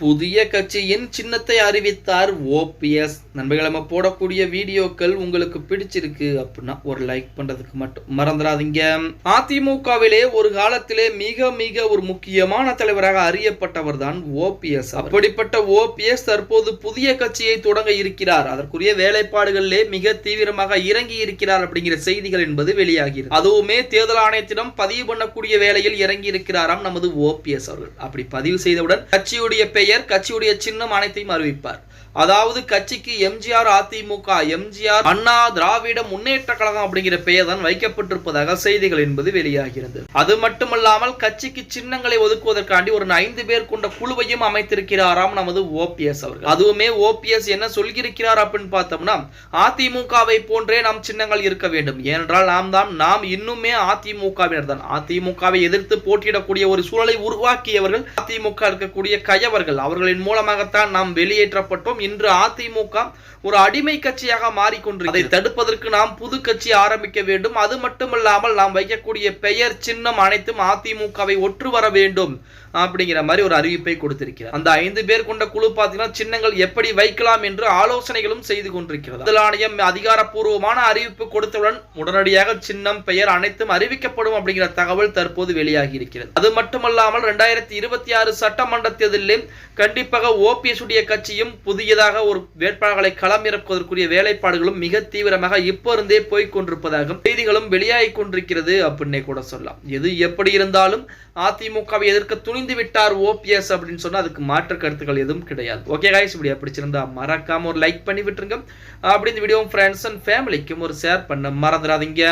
புதிய கட்சியின் சின்னத்தை அறிவித்தார் ஓபிஎஸ் நண்பர்களை நம்ம போடக்கூடிய வீடியோக்கள் உங்களுக்கு பிடிச்சிருக்கு அப்படின்னா ஒரு லைக் பண்றதுக்கு மட்டும் மறந்துடாதீங்க. அதிமுகவிலே ஒரு காலத்திலே மிக மிக ஒரு முக்கியமான தலைவராக அறியப்பட்டவர் தான் ஓபிஎஸ் அப்படிப்பட்ட ஓபிஎஸ் தற்போது புதிய கட்சியை தொடங்க இருக்கிறார். அதற்குரிய வேலைப்பாடுகளிலே மிக தீவிரமாக இறங்கி இருக்கிறார் அப்படிங்கிற செய்திகள் என்பது வெளியாகிறது. அதுவுமே தேர்தல் ஆணையத்திடம் பதிவு பண்ணக்கூடிய வேலையில் இறங்கி இருக்கிறாராம் நமது ஓபிஎஸ் அவர்கள். அப்படி பதிவு செய்தவுடன் கட்சியுடைய பெயர் பெயர் கட்சியுடைய சின்னம் அனைத்தையும் அறிவிப்பார். அதாவது கட்சிக்கு எம்ஜிஆர் அதிமுக எம்ஜிஆர் அண்ணா திராவிட முன்னேற்ற கழகம் அப்படிங்கிற பெயர் தான் வைக்கப்பட்டிருப்பதாக செய்திகள் என்பது வெளியாகிறது. அது மட்டுமல்லாமல் கட்சிக்கு சின்னங்களை ஒதுக்குவதற்காண்டி ஒரு ஐந்து பேர் கொண்ட குழுவையும் அமைத்திருக்கிறாராம் நமது ஓபிஎஸ் அவர்கள். அதுவுமே ஓபிஎஸ் என்ன சொல்லியிருக்கிறார் அப்படின்னு பார்த்தோம்னா அதிமுகவை போன்றே நாம் சின்னங்கள் இருக்க வேண்டும். ஏனென்றால் நாம் தான் நாம் இன்னுமே அதிமுகவினர் தான். அதிமுகவை எதிர்த்து போட்டியிடக்கூடிய ஒரு சூழலை உருவாக்கியவர்கள் அதிமுக இருக்கக்கூடிய கயவர்கள். அவர்கள் அவர்களின் மூலமாகத்தான் நாம் வெளியேற்றப்பட்டோம். இன்று அதிமுக ஒரு அடிமை கட்சியாக மாறிக்கொண்டு அதை தடுப்பதற்கு நாம் புது கட்சி ஆரம்பிக்க வேண்டும். அது மட்டுமல்லாமல் நாம் வைக்கக்கூடிய பெயர் சின்னம் அனைத்தும் அதிமுகவை ஒற்று வர வேண்டும் அப்படிங்கிற மாதிரி ஒரு அறிவிப்பை கொடுத்திருக்கிறார். அந்த ஐந்து பேர் கொண்ட குழு பார்த்தீங்கன்னா சின்னங்கள் எப்படி வைக்கலாம் என்று ஆலோசனைகளும் செய்து கொண்டிருக்கிறது. தேர்தல் ஆணையம் அதிகாரப்பூர்வமான அறிவிப்பு கொடுத்தவுடன் உடனடியாக சின்னம் பெயர் அனைத்தும் அறிவிக்கப்படும் அப்படிங்கிற தகவல் தற்போது வெளியாகி இருக்கிறது. அது மட்டுமல்லாமல் இரண்டாயிரத்தி இருபத்தி ஆறு சட்டமன்ற தேர்தலில் கண்டிப்பாக ஓபிஎஸ் உடைய கட்சியும் புதியதாக ஒரு வேட்பாளர்களை களமிறப்பதற்குரிய வேலைப்பாடுகளும் மிக தீவிரமாக இப்போ இருந்தே போய் கொண்டிருப்பதாகவும் செய்திகளும் வெளியாகி கொண்டிருக்கிறது அப்படின்னே கூட சொல்லலாம். எது எப்படி இருந்தாலும் அதிமுகவை எதிர்க்க துணிந்து விட்டார் ஓபிஎஸ் அப்படின்னு சொன்னால் அதுக்கு மாற்று கருத்துக்கள் எதுவும் கிடையாது. ஓகே காய்ஸ் இப்படி பிடிச்சிருந்தா மறக்காம ஒரு லைக் பண்ணி விட்டுருங்க. அப்படி இந்த வீடியோ ஃப்ரெண்ட்ஸ் அண்ட் ஃபேமிலிக்கும் ஒரு ஷேர் பண்ண மறந்துடாதீங்க.